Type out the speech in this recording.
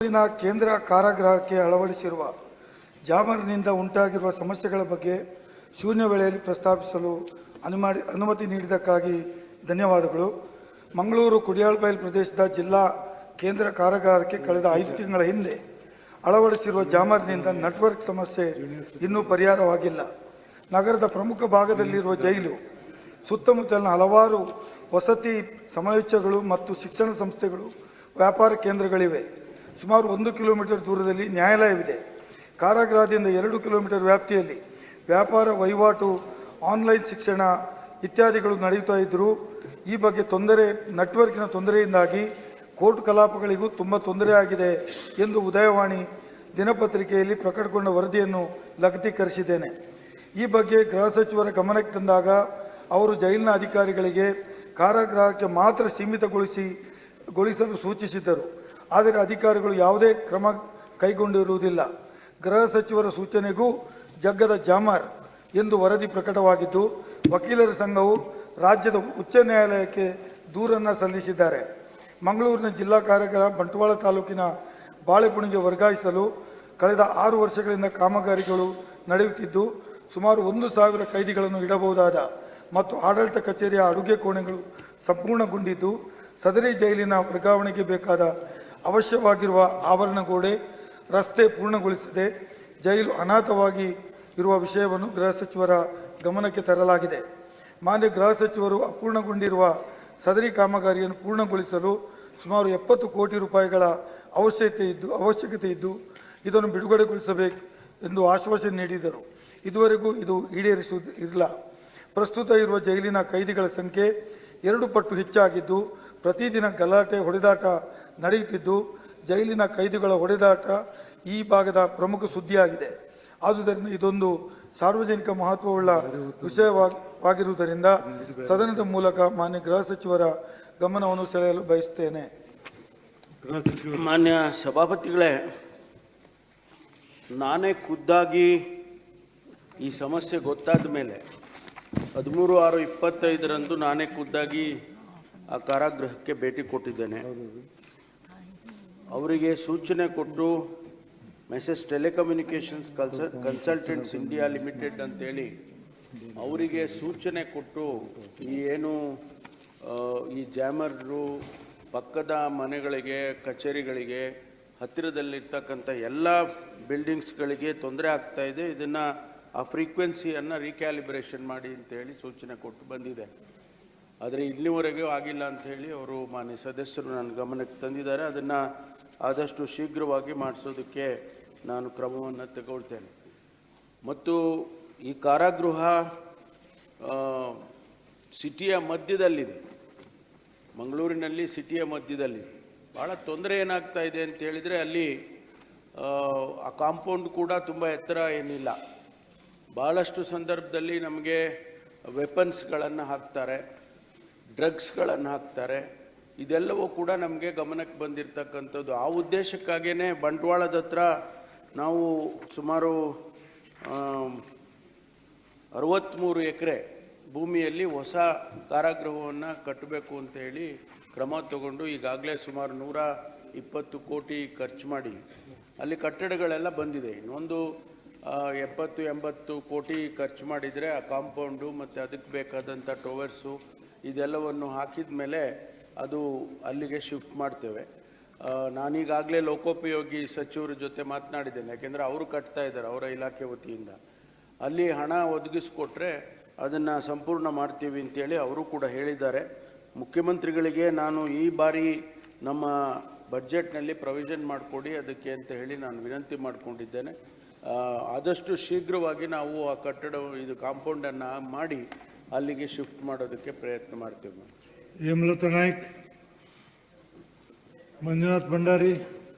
ಬೆಂಗಳೂರಿನ ಕೇಂದ್ರ ಕಾರಾಗೃಹಕ್ಕೆ ಅಳವಡಿಸಿರುವ ಜಾಮರ್ನಿಂದ ಉಂಟಾಗಿರುವ ಸಮಸ್ಯೆಗಳ ಬಗ್ಗೆ ಶೂನ್ಯ ವೇಳೆಯಲ್ಲಿ ಪ್ರಸ್ತಾಪಿಸಲು ಅನುಮಾಡಿ, ಅನುಮತಿ ನೀಡಿದ್ದಕ್ಕಾಗಿ ಧನ್ಯವಾದಗಳು. ಮಂಗಳೂರು ಕುಡಿಯಾಳ್ಬೈಲ್ ಪ್ರದೇಶದ ಜಿಲ್ಲಾ ಕೇಂದ್ರ ಕಾರಾಗಾರಕ್ಕೆ ಕಳೆದ ಐದು ತಿಂಗಳ ಹಿಂದೆ ಅಳವಡಿಸಿರುವ ಜಾಮರ್ನಿಂದ ನೆಟ್ವರ್ಕ್ ಸಮಸ್ಯೆ ಇನ್ನೂ ಪರಿಹಾರವಾಗಿಲ್ಲ. ನಗರದ ಪ್ರಮುಖ ಭಾಗದಲ್ಲಿರುವ ಜೈಲು, ಸುತ್ತಮುತ್ತಲಿನ ಹಲವಾರು ವಸತಿ ಸಮಾವೇಶಗಳು ಮತ್ತು ಶಿಕ್ಷಣ ಸಂಸ್ಥೆಗಳು, ವ್ಯಾಪಾರ ಕೇಂದ್ರಗಳಿವೆ. ಸುಮಾರು ಒಂದು ಕಿಲೋಮೀಟರ್ ದೂರದಲ್ಲಿ ನ್ಯಾಯಾಲಯವಿದೆ. ಕಾರಾಗೃಹದಿಂದ ಎರಡು ಕಿಲೋಮೀಟರ್ ವ್ಯಾಪ್ತಿಯಲ್ಲಿ ವ್ಯಾಪಾರ, ವಹಿವಾಟು, ಆನ್ಲೈನ್ ಶಿಕ್ಷಣ ಇತ್ಯಾದಿಗಳು ನಡೆಯುತ್ತಾ ಇದ್ದರೂ ಈ ಬಗ್ಗೆ ತೊಂದರೆ, ನೆಟ್ವರ್ಕಿನ ತೊಂದರೆಯಿಂದಾಗಿ ಕೋರ್ಟ್ ಕಲಾಪಗಳಿಗೂ ತುಂಬ ತೊಂದರೆ ಆಗಿದೆ ಎಂದು ಉದಯವಾಣಿ ದಿನಪತ್ರಿಕೆಯಲ್ಲಿ ಪ್ರಕಟಗೊಂಡ ವರದಿಯನ್ನು ಲಗತೀಕರಿಸಿದ್ದೇನೆ ಈ ಬಗ್ಗೆ ಗೃಹ ಸಚಿವರ ಗಮನಕ್ಕೆ ತಂದಾಗ ಅವರು ಜೈಲಿನ ಅಧಿಕಾರಿಗಳಿಗೆ ಕಾರಾಗೃಹಕ್ಕೆ ಮಾತ್ರ ಸೀಮಿತಗೊಳಿಸಿ, ಗೊಳಿಸಲು ಸೂಚಿಸಿದ್ದರು. ಆದರೆ ಅಧಿಕಾರಿಗಳು ಯಾವುದೇ ಕ್ರಮ ಕೈಗೊಂಡಿರುವುದಿಲ್ಲ. ಗೃಹ ಸಚಿವರ ಸೂಚನೆಗೂ ಜಗ್ಗದ ಜಾಮರ್ ಎಂದು ವರದಿ ಪ್ರಕಟವಾಗಿದ್ದು, ವಕೀಲರ ಸಂಘವು ರಾಜ್ಯದ ಉಚ್ಚ ನ್ಯಾಯಾಲಯಕ್ಕೆ ದೂರನ್ನು ಸಲ್ಲಿಸಿದ್ದಾರೆ. ಮಂಗಳೂರಿನ ಜಿಲ್ಲಾ ಕಾರ್ಯಗಾರ ಬಂಟ್ವಾಳ ತಾಲೂಕಿನ ಬಾಳೆಪುಣಿಗೆ ವರ್ಗಾಯಿಸಲು ಕಳೆದ ಆರು ವರ್ಷಗಳಿಂದ ಕಾಮಗಾರಿಗಳು ನಡೆಯುತ್ತಿದ್ದು, ಸುಮಾರು ಒಂದು ಸಾವಿರ ಕೈದಿಗಳನ್ನು ಇಡಬಹುದಾದ ಮತ್ತು ಆಡಳಿತ ಕಚೇರಿಯ ಅಡುಗೆ ಕೋಣೆಗಳು ಸಂಪೂರ್ಣಗೊಂಡಿದ್ದು, ಸದರಿ ಜೈಲಿನ ವರ್ಗಾವಣೆಗೆ ಬೇಕಾದ ಅವಶ್ಯವಾಗಿರುವ ಆವರಣ ಗೋಡೆ ರಸ್ತೆ ಪೂರ್ಣಗೊಳಿಸದೆ ಜೈಲು ಅನಾಥವಾಗಿ ಇರುವ ವಿಷಯವನ್ನು ಗೃಹ ಸಚಿವರ ಗಮನಕ್ಕೆ ತರಲಾಗಿದೆ. ಮಾನ್ಯ ಗೃಹ ಸಚಿವರು ಅಪೂರ್ಣಗೊಂಡಿರುವ ಸದರಿ ಕಾಮಗಾರಿಯನ್ನು ಪೂರ್ಣಗೊಳಿಸಲು ಸುಮಾರು ಎಪ್ಪತ್ತು ಕೋಟಿ ರೂಪಾಯಿಗಳ ಅವಶ್ಯಕತೆ ಇದ್ದು ಅವಶ್ಯಕತೆ ಇದ್ದು ಇದನ್ನು ಬಿಡುಗಡೆಗೊಳಿಸಬೇಕು ಎಂದು ಆಶ್ವಾಸನೆ ನೀಡಿದರು. ಇದುವರೆಗೂ ಇದು ಈಡೇರಿಸುವುದು ಇಲ್ಲ. ಪ್ರಸ್ತುತ ಇರುವ ಜೈಲಿನ ಕೈದಿಗಳ ಸಂಖ್ಯೆ ಎರಡು ಪಟ್ಟು ಹೆಚ್ಚಾಗಿದ್ದು ಪ್ರತಿದಿನ ಗಲಾಟೆ, ಹೊಡೆದಾಟ ನಡೆಯುತ್ತಿದ್ದು ಜೈಲಿನ ಕೈದಿಗಳ ಹೊಡೆದಾಟ ಈ ಭಾಗದ ಪ್ರಮುಖ ಸುದ್ದಿಯಾಗಿದೆ. ಆದುದರಿಂದ ಇದೊಂದು ಸಾರ್ವಜನಿಕ ಮಹತ್ವವುಳ್ಳ ವಿಷಯವಾಗಿರುವುದರಿಂದ ಸದನದ ಮೂಲಕ ಮಾನ್ಯ ಗೃಹ ಸಚಿವರ ಗಮನವನ್ನು ಸೆಳೆಯಲು ಬಯಸುತ್ತೇನೆ. ಮಾನ್ಯ ಸಭಾಪತಿಗಳೇ, ನಾನೇ ಖುದ್ದಾಗಿ ಈ ಸಮಸ್ಯೆ ಗೊತ್ತಾದ ಮೇಲೆ ಹದಿಮೂರು ಆರು ಇಪ್ಪತ್ತೈದರಂದು ನಾನೇ ಖುದ್ದಾಗಿ ಆ ಕಾರಾಗೃಹಕ್ಕೆ ಭೇಟಿ ಕೊಟ್ಟಿದ್ದೇನೆ. ಅವರಿಗೆ ಸೂಚನೆ ಕೊಟ್ಟು ಮೆಸೇಜ್ ಟೆಲಿಕಮ್ಯುನಿಕೇಷನ್ಸ್ ಕನ್ಸ ಕನ್ಸಲ್ಟೆಂಟ್ಸ್ ಇಂಡಿಯಾ ಲಿಮಿಟೆಡ್ ಅಂತೇಳಿ ಅವರಿಗೆ ಸೂಚನೆ ಕೊಟ್ಟು ಈ ಏನು ಈ ಜಾಮರ್ರು ಪಕ್ಕದ ಮನೆಗಳಿಗೆ, ಕಚೇರಿಗಳಿಗೆ, ಹತ್ತಿರದಲ್ಲಿರ್ತಕ್ಕಂಥ ಎಲ್ಲ ಬಿಲ್ಡಿಂಗ್ಸ್ಗಳಿಗೆ ತೊಂದರೆ ಆಗ್ತಾ ಇದೆ. ಇದನ್ನು ಆ ಫ್ರೀಕ್ವೆನ್ಸಿಯನ್ನು ರೀಕ್ಯಾಲಿಬ್ರೇಷನ್ ಮಾಡಿ ಅಂತೇಳಿ ಸೂಚನೆ ಕೊಟ್ಟು ಬಂದಿದೆ. ಆದರೆ ಇಲ್ಲಿವರೆಗೂ ಆಗಿಲ್ಲ ಅಂತ ಹೇಳಿ ಅವರು ಮಾನ್ಯ ಸದಸ್ಯರು ನನ್ನ ಗಮನಕ್ಕೆ ತಂದಿದ್ದಾರೆ. ಅದನ್ನು ಆದಷ್ಟು ಶೀಘ್ರವಾಗಿ ಮಾಡಿಸೋದಕ್ಕೆ ನಾನು ಕ್ರಮವನ್ನು ತಗೊಳ್ತೇನೆ. ಮತ್ತು ಈ ಕಾರಾಗೃಹ ಸಿಟಿಯ ಮಧ್ಯದಲ್ಲಿದೆ. ಮಂಗಳೂರಿನಲ್ಲಿ ಸಿಟಿಯ ಮಧ್ಯದಲ್ಲಿ ಭಾಳ ತೊಂದರೆ ಏನಾಗ್ತಾ ಇದೆ ಅಂತ ಹೇಳಿದರೆ ಅಲ್ಲಿ, ಆ ಕಾಂಪೌಂಡ್ ಕೂಡ ತುಂಬ ಎತ್ತರ ಏನಿಲ್ಲ. ಭಾಳಷ್ಟು ಸಂದರ್ಭದಲ್ಲಿ ನಮಗೆ ವೆಪನ್ಸ್ಗಳನ್ನು ಹಾಕ್ತಾರೆ. ಡ್ರಗ್ಸ್ಗಳನ್ನು ಹಾಕ್ತಾರೆ. ಇದೆಲ್ಲವೂ ಕೂಡ ನಮಗೆ ಗಮನಕ್ಕೆ ಬಂದಿರತಕ್ಕಂಥದ್ದು. ಆ ಉದ್ದೇಶಕ್ಕಾಗಿಯೇ ಬಂಟ್ವಾಳದ ಹತ್ರ ನಾವು ಸುಮಾರು ಅರವತ್ತ್ಮೂರು ಎಕರೆ ಭೂಮಿಯಲ್ಲಿ ಹೊಸ ಕಾರಾಗೃಹವನ್ನು ಕಟ್ಟಬೇಕು ಅಂತ ಹೇಳಿ ಕ್ರಮ ತಗೊಂಡು ಈಗಾಗಲೇ ಸುಮಾರು ನೂರ ಇಪ್ಪತ್ತು ಕೋಟಿ ಖರ್ಚು ಮಾಡಿ ಅಲ್ಲಿ ಕಟ್ಟಡಗಳೆಲ್ಲ ಬಂದಿದೆ. ಇನ್ನೊಂದು ಎಪ್ಪತ್ತು ಎಂಬತ್ತು ಕೋಟಿ ಖರ್ಚು ಮಾಡಿದರೆ ಆ ಕಾಂಪೌಂಡು ಮತ್ತು ಅದಕ್ಕೆ ಬೇಕಾದಂಥ ಟವರ್ಸು ಇದೆಲ್ಲವನ್ನು ಹಾಕಿದ ಮೇಲೆ ಅದು ಅಲ್ಲಿಗೆ ಶಿಫ್ಟ್ ಮಾಡ್ತೇವೆ. ನಾನೀಗಾಗಲೇ ಲೋಕೋಪಯೋಗಿ ಸಚಿವರ ಜೊತೆ ಮಾತನಾಡಿದ್ದೇನೆ, ಯಾಕೆಂದರೆ ಅವರು ಕಟ್ತಾ ಇದ್ದಾರೆ ಅವರ ಇಲಾಖೆ ವತಿಯಿಂದ. ಅಲ್ಲಿ ಹಣ ಒದಗಿಸ್ಕೊಟ್ರೆ ಅದನ್ನು ಸಂಪೂರ್ಣ ಮಾಡ್ತೀವಿ ಅಂತೇಳಿ ಅವರು ಕೂಡ ಹೇಳಿದ್ದಾರೆ. ಮುಖ್ಯಮಂತ್ರಿಗಳಿಗೆ ನಾನು ಈ ಬಾರಿ ನಮ್ಮ ಬಜೆಟ್ನಲ್ಲಿ ಪ್ರೊವಿಷನ್ ಮಾಡಿಕೊಡಿ ಅದಕ್ಕೆ ಅಂತ ಹೇಳಿ ನಾನು ವಿನಂತಿ ಮಾಡಿಕೊಂಡಿದ್ದೇನೆ. ಆದಷ್ಟು ಶೀಘ್ರವಾಗಿ ನಾವು ಆ ಕಟ್ಟಡ ಇದು ಕಾಂಪೌಂಡನ್ನು ಮಾಡಿ ಅಲ್ಲಿಗೆ ಶಿಫ್ಟ್ ಮಾಡೋದಕ್ಕೆ ಪ್ರಯತ್ನ ಮಾಡ್ತೀವಿ. ಹೇಮಲತಾ ನಾಯ್ಕ್ ಮಂಜುನಾಥ್ ಭಂಡಾರಿ